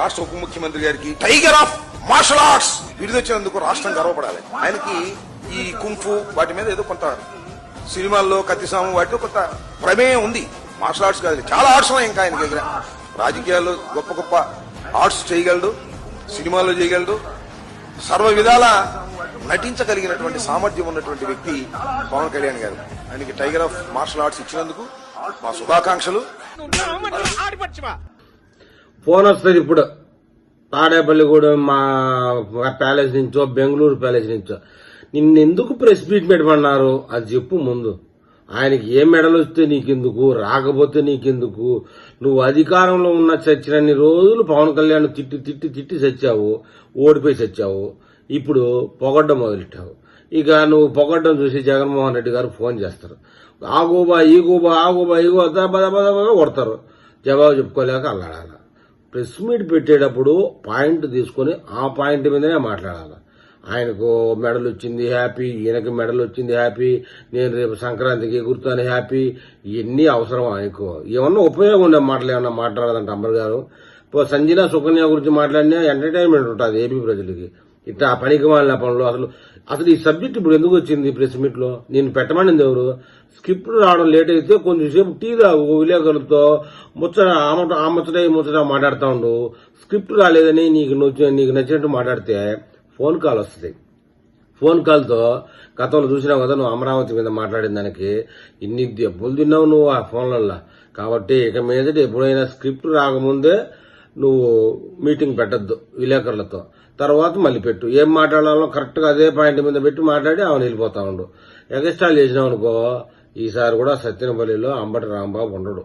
రాష్ట్ర ఉప ముఖ్యమంత్రి గారికి టైగర్ ఆఫ్ మార్షల్ ఆర్ట్స్ విడుదొచ్చినందుకు రాష్ట్రం గర్వపడాలి. ఆయనకి ఈ కుంఫు వాటి మీద ఏదో కొంత సినిమాల్లో కత్తిసాము వాటిలో కొంత ప్రమేయం ఉంది. మార్షల్ ఆర్ట్స్ కాదు చాలా ఆర్ట్స్ ఉన్నాయి ఇంకా ఆయన దగ్గర. రాజకీయాల్లో గొప్ప గొప్ప ఆర్ట్స్ చేయగలడు సినిమాల్లో చేయగలడు. సర్వ విధాల నటించగలిగినటువంటి సామర్థ్యం ఉన్నటువంటి వ్యక్తి పవన్ కళ్యాణ్ గారు. ఆయనకి టైగర్ ఆఫ్ మార్షల్ ఆర్ట్స్ ఇచ్చినందుకు మా శుభాకాంక్షలు. ఫోన్ వస్తుంది ఇప్పుడు. తాడేపల్లిగూడెం మా ప్యాలెస్ నుంచో బెంగళూరు ప్యాలెస్ నుంచో. నిన్నెందుకు ప్రెస్ మీట్ పెట్టమన్నారు అది చెప్పు ముందు. ఆయనకి ఏ మెడలు వస్తే నీకెందుకు? రాకపోతే నీకెందుకు? నువ్వు అధికారంలో ఉన్న చచ్చినన్ని రోజులు పవన్ కళ్యాణ్ తిట్టి తిట్టి తిట్టి చచ్చావు ఓడిపోయి చచ్చావు ఇప్పుడు పొగడ్డం మొదలెట్టావు. ఇక నువ్వు పొగడ్డం చూసి జగన్మోహన్ రెడ్డి గారు ఫోన్ చేస్తారు. ఆగోబా ఈగోబా ఆగోబా ఈగో అదా బదా బదా బద కొడతారు. జవాబు చెప్పుకోలేక అల్లాడాలి. ప్రెస్ మీట్ పెట్టేటప్పుడు పాయింట్ తీసుకొని ఆ పాయింట్ మీదనే మాట్లాడాలి. ఆయనకు మెడల్ వచ్చింది హ్యాపీ ఈయనకి మెడల్ వచ్చింది హ్యాపీ నేను రేపు సంక్రాంతికి ఎగురుతాను హ్యాపీ ఇవన్నీ అవసరం ఆయనకు? ఏమన్నా ఉపయోగం ఉండే మాటలు ఏమన్నా మాట్లాడాలంటే అంబర్ గారు? సంజీనా సంజన సుకన్య గురించి మాట్లాడినా ఎంటర్టైన్మెంట్ ఉంటుంది ఏపీ ప్రజలకి. ఇట్లా ఆ పనికి మాలిన పనులు అసలు అసలు ఈ సబ్జెక్ట్ ఇప్పుడు ఎందుకు వచ్చింది ప్రెస్ మీట్లో? నేను పెట్టమనింది ఎవరు? స్క్రిప్ట్ రావడం లేట్ అయితే కొంచెంసేపు టీ తాగు విలేకరులతో ముచ్చట ఆమట ఆ ముచ్చట మాట్లాడుతూ ఉండు. స్క్రిప్ట్ రాలేదని నీకు నీకు నచ్చినట్టు మాట్లాడితే ఫోన్ కాల్ వస్తుంది. ఫోన్ కాల్తో గతంలో చూసినావు కదా నువ్వు అమరావతి మీద మాట్లాడిన దానికి? ఇన్ని దెబ్బలు తిన్నావు నువ్వు ఆ ఫోన్లల్లో. కాబట్టి ఇక మీదట ఎప్పుడైనా స్క్రిప్ట్ రాకముందే నువ్వు మీటింగ్ పెట్టద్దు విలేకరులతో. తర్వాత మళ్ళీ పెట్టు. ఏం మాట్లాడాలో కరెక్ట్గా అదే పాయింట్ మీద పెట్టి మాట్లాడి ఆమె వెళ్ళిపోతా ఉండు. ఎగస్టాల్ చేసినావు అనుకో ఈసారి కూడా సత్యనపల్లిలో అంబటి రాంబాబు ఉండడు.